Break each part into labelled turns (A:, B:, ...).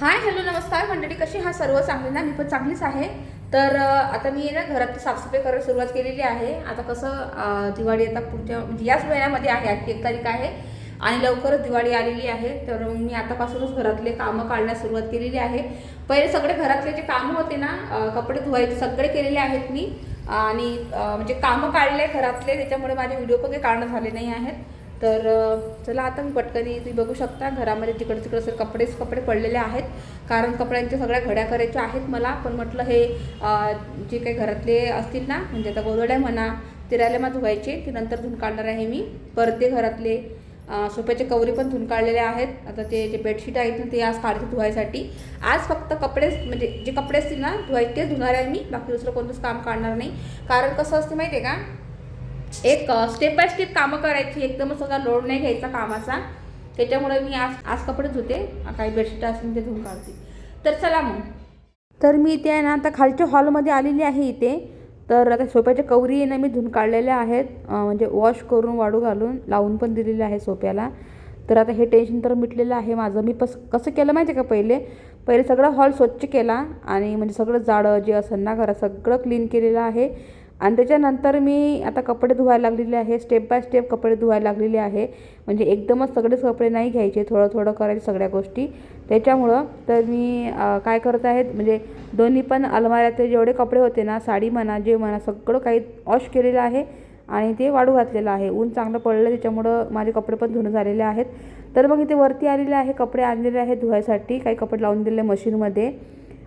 A: Hi hello नमस्कार. मंडळी कशी हा सर्व चांगली ना मी पण चांगलीच आहे. तर आता मी ना घरात साफसफाई करायला सुरुवात केलेली आहे. आता कसं दिवाळी आता पुढच्या म्हणजे याच महिन्यामध्ये आहे. आजची एक तारीख आहे. आणि लवकरच दिवाळी आलेली आहे. तर मी आतापासूनच घरातले कामं काढण्यास सुरुवात केलेली आहे. पहिले सगळे घरातले जे कामं होते ना कपडे धुवायचे सगळे केलेले आहेत मी. आणि म्हणजे कामं काढले घरातले. त्याच्यामुळे माझे व्हिडिओ पण काही काढणं झाले नाही आहेत. तर चला आता मी पटकनी तुम्ही बघू शकता. घरामध्ये तिकडं तिकडं सर कपडेच कपडे पडलेले आहेत. कारण कपड्यांच्या सगळ्या घड्या करायच्या आहेत मला. पण म्हटलं हे जे काही घरातले असतील ना म्हणजे आता गोधड्या म्हणा तिरायला मग धुवायचे. ते नंतर धुवून काढणार आहे मी. परते घरातले सोप्याचे कवरी पण धुवून काढलेले आहेत. आता ते जे बेडशीट आहेत ना ते आज काढते धुवायसाठी. आज फक्त कपडेच म्हणजे जे कपडे असतील ना धुवायचे तेच धुणार आहे मी. बाकी दुसरं कोणतंच काम काढणार नाही. कारण कसं असते माहिती आहे का? एक स्टेप बाय स्टेप कामं करायची. एकदम सगळा लोड नाही घ्यायचा कामाचा. त्याच्यामुळे मी आज आज कपडे धुते. काही बेडशीट असेल ते धुवून काढते. तर चला मग. तर मी इथे आहे ना आता खालच्या हॉलमध्ये आलेली आहे इथे. तर आता सोप्याच्या कवरी आहे ना मी धुवून काढलेल्या आहेत. म्हणजे वॉश करून वाळू घालून लावून पण दिलेले आहे सोप्याला. तर आता हे टेन्शन तर मिटलेलं आहे माझं. मी पस कसं केलं माहिती आहे का पहिले? पहिले सगळं हॉल स्वच्छ केला आणि म्हणजे सगळं जाडं जे असं ना घरा सगळं क्लीन केलेलं आहे. आणि त्याच्यानंतर मी आता कपडे धुवायला लागलेले आहे स्टेप बाय स्टेप कपडे धुवायला लागलेले आहे. म्हणजे एकदमच सगळेच कपडे नाही घ्यायचे थोडं थोडं करायचे सगळ्या गोष्टी. त्याच्यामुळं तर मी काय करत आहेत म्हणजे दोन्ही पण अलमाऱ्यातले जेवढे कपडे होते ना साडी म्हणा जे म्हणा सगळं काही वॉश केलेलं आहे आणि ते वाळू घातलेलं आहे. ऊन चांगलं पडलं त्याच्यामुळं माझे कपडे पण धुणं झालेले आहेत. तर मग इथे वरती आलेले आहे कपडे आणलेले आहेत धुवायसाठी काही कपडे लावून दिलेले मशीनमध्ये.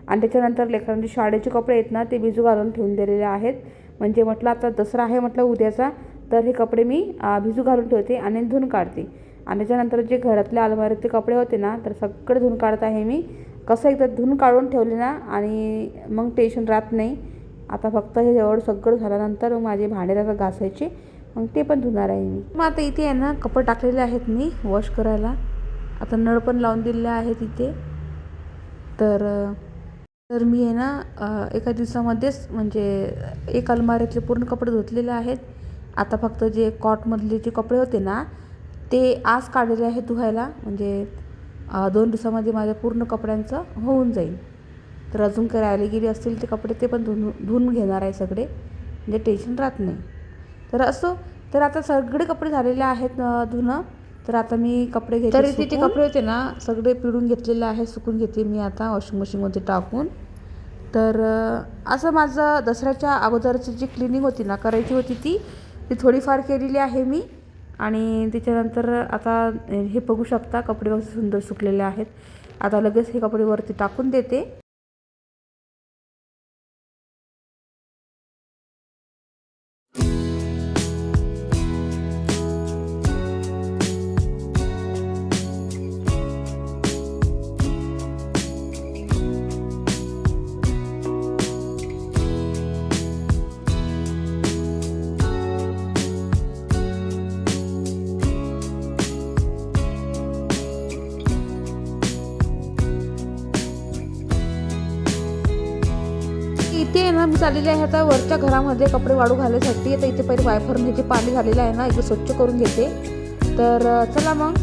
A: आणि त्याच्यानंतर लेकरांचे शाळेचे कपडे आहेत ना ते भिजू घालून ठेवून दिलेले आहेत. म्हणजे म्हटलं आता दसरा आहे म्हटलं उद्याचा तर हे कपडे मी भिजू घालून ठेवते आणि धुवून काढते. आणि त्याच्यानंतर जे घरातल्या अलमारीतले कपडे होते ना तर सगळे धुवून काढत आहे मी. कसं एकदा धुवून काढून ठेवले ना आणि मग टेन्शन राहत नाही. आता फक्त हे एवढं सगळं झाल्यानंतर मग माझे भांडे घासायचे मग ते पण धुणार आहे मी. मग आता इथे आहे ना कपडे टाकलेले आहेत मी वॉश करायला. आता नळ पण लावून दिलेले आहेत इथे. तर तर मी आहे ना एका दिवसामध्येच म्हणजे एक अलमारीतले पूर्ण कपडे धुतलेले आहेत. आता फक्त जे कॉटमधले जे कपडे होते ना ते आज काढलेले आहेत धुवायला. म्हणजे दोन दिवसामध्ये माझ्या पूर्ण कपड्यांचं होऊन जाईल. तर अजून काही राहिले गेले असतील ते कपडे ते पण धुवून धुवून घेणार आहे सगळे. म्हणजे टेन्शन राहत नाही. तर असो तर आता सगळे कपडे झालेले आहेत धुणं. तर आता मी कपडे घेते तरी तिथे कपडे होते ना सगळे पिळून घेतलेले आहे सुकून घेते मी आता वॉशिंग मशीनमध्ये टाकून. तर असं माझं दसऱ्याच्या अगोदरची जी क्लिनिंग होती ना करायची होती ती ती थोडीफार केलेली आहे मी. आणि त्याच्यानंतर आता हे बघू शकता कपडे सुंदर सुकलेले आहेत. आता लगेच हे कपडे वरती टाकून देते. इथे आहे ना मी चाललेली आहे आता वरच्या घरामध्ये कपडे वाळू घालण्यासाठी आता इथे पहिले वायफरने जे पाणी झालेलं आहे ना इथे स्वच्छ करून घेते. तर चला मग.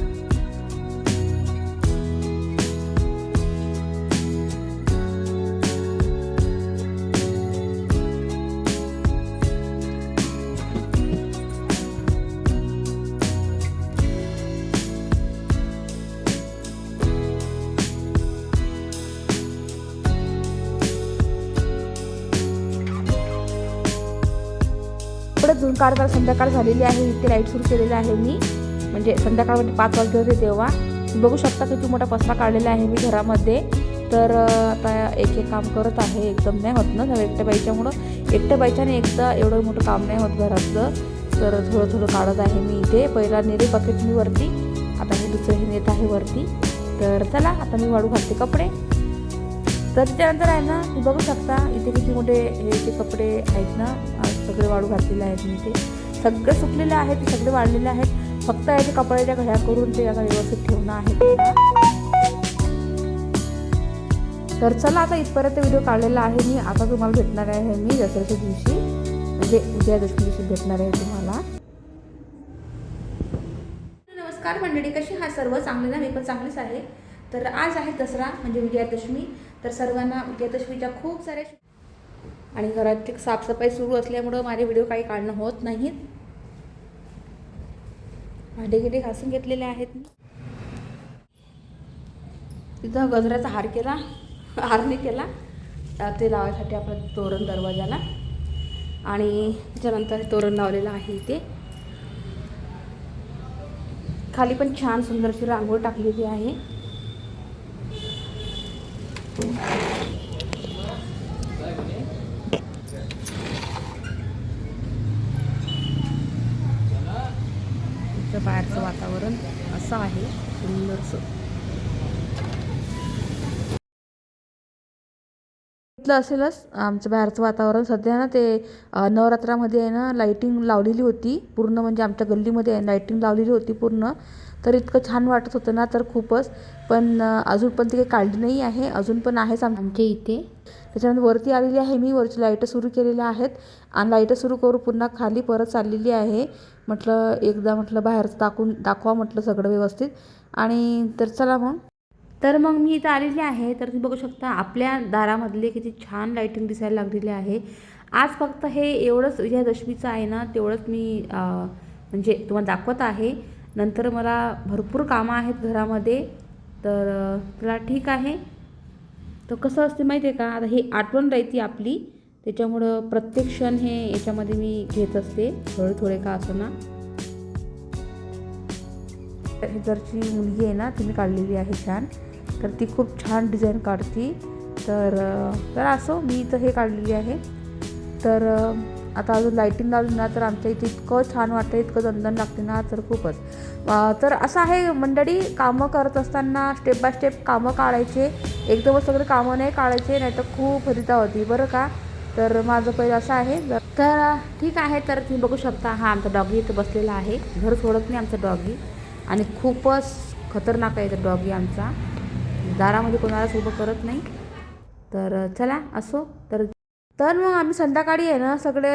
A: कपडे धुवून काढताना संध्याकाळ झालेली आहे इथे लाइट सुरू केलेलं आहे मी. म्हणजे संध्याकाळ म्हणजे पाच वाजले होते तेव्हा. तुम्ही बघू शकता किती मोठा पसरा काढलेला आहे मी घरामध्ये. तर आता एक एक काम करत आहे एकदम नाही होत ना एकट्या बाईच्यामुळं एकट्या बाईच्याने एकदा एवढं मोठं काम नाही होत घरातलं. तर थोडं थोडं काढत आहे मी इथे. पहिला नेले बकेट मी वरती. आता मी दुसरं हे नेत आहे वरती. तर चला आता मी वाळू घालते कपडे. तर त्याच्यानंतर आहे ना तुम्ही बघू शकता इथे किती मोठे हे जे कपडे आहेत ना सगळे वाळू घातलेले आहेत मी ते. सगळे सुकलेले आहेत ते सगळे वाढलेले आहेत. फक्त याचे कपड्याच्या घड्या करून ते आता व्यवस्थित ठेवणं आहे. तर चला आता इथपर्यंत व्हिडिओ काढलेला आहे मी. आता तुम्हाला भेटणार आहे मी दसऱ्याच्या दिवशी. म्हणजे उद्या दसऱ्या दिवशी भेटणार आहे तुम्हाला. नमस्कार मंडळी कशी हा सर्व? चांगले ना? मी पण चांगलीच आहे. तर आज आहे दसरा म्हणजे विजयादशमी. तर सर्वांना विजयादशमीच्या खूप साऱ्या आणि घरात साफसफाई सुरू असल्यामुळं माझे व्हिडिओ काही काढणं होत नाहीत. भांडे गिडे घासून घेतलेले आहेत तिथं गजऱ्याचा हार केला हारने केला. ते लावायसाठी आपलं तोरण दरवाजाला आणि त्याच्यानंतर तोरण लावलेलं आहे इथे. खाली पण छान सुंदरशी रांगोळ टाकलेली आहे. इथं बाहेरचं वातावरण असं आहे. सुंदरसं. बघितलं असेलच आमचं बाहेरचं वातावरण. सध्या ना ते नवरात्रामध्ये आहे ना लाईटिंग लावलेली होती पूर्ण. म्हणजे आमच्या गल्लीमध्ये आहे लाईटिंग लावलेली होती पूर्ण. तर इतकं छान वाटत होतं ना तर खूपच. पण अजून पण ती काही काढली नाही आहे. अजून पण आहेच आम- आमच्या इथे. त्याच्यानंतर वरती आलेली आहे मी. वरची लाईटं सुरू केलेल्या आहेत. आणि लाईटं सुरू करून पुन्हा खाली परत चाललेली आहे. म्हटलं एकदा म्हटलं बाहेरचं दाखवून दाखवा म्हटलं सगळं व्यवस्थित. आणि तर चला मग. तर मग मी इथं आलेली आहे. तर तुम्ही बघू शकता आपल्या दारामधले किती छान लाईटिंग दिसायला लागलेली आहे. आज फक्त हे एवढंच विजयादशमीचं आहे ना तेवढंच मी म्हणजे तुम्हाला दाखवत आहे. नंतर मला भरपूर कामं आहेत घरामध्ये. तर तुला ठीक आहे. तर कसं असते माहिती आहे का? आता ही आठवण राहते आपली. त्याच्यामुळं प्रत्येक क्षण हे याच्यामध्ये मी घेत असते. थोडे थोडे का असं ना. हे जरची मुलगी आहे ना तिने काढलेली आहे छान. तर ती खूप छान डिझाईन काढती. तर तर असो मी इथं हे काढलेली आहे. तर आता अजून लाईटिंग लावली ना तर आमच्या इथे इतकं छान वाटतं इतकं दणदण लागते ना तर खूपच. तर असं आहे मंडळी कामं करत असताना स्टेप बाय स्टेप कामं काढायचे. एकदमच सगळे कामं नाही काढायचे नाही तर खूप हरिता होती बरं का? तर माझं पहिलं असं आहे तर ठीक आहे तर तुम्ही बघू शकता हा आमचा डॉगी इथं बसलेला आहे. घर सोडत नाही आमचा डॉगी आणि खूपच खतरनाक आहे तर डॉगी आमचा. दारामध्ये कोणालाच उभं करत नाही. तर चला असो. तर तर मग आम्ही संध्याकाळी आहे ना सगळे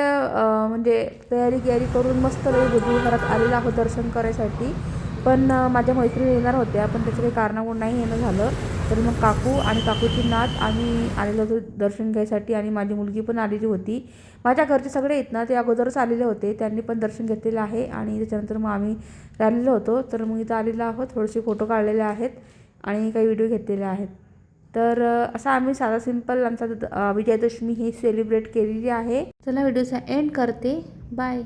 A: म्हणजे तयारी गियारी करून मस्त देवी घरात आलेलो आहोत दर्शन करायसाठी. पण माझ्या मैत्रिणी येणार होत्या पण त्याचं काही कारणामुळे नाही येणं झालं. तर मग काकू आणि काकूची नात आम्ही आलेलो होतो दर्शन घ्यायसाठी आणि माझी मुलगी पण आलेली होती. माझ्या घरचे सगळे आहेत ना ते अगोदरच आलेले होते. त्यांनी पण दर्शन घेतलेलं आहे आणि त्याच्यानंतर मग आम्ही राहिलेलो होतो. तर मग इथं आलेलो आहोत थोडेसे फोटो काढलेले आहेत. आणि काही व्हिडिओ घेतलेले आहेत. तर असा आम्ही साधा सिंपल आमचा द- विजयादशमी ही सेलिब्रेट केलेली आहे. चला व्हिडिओचा एंड करते. बाय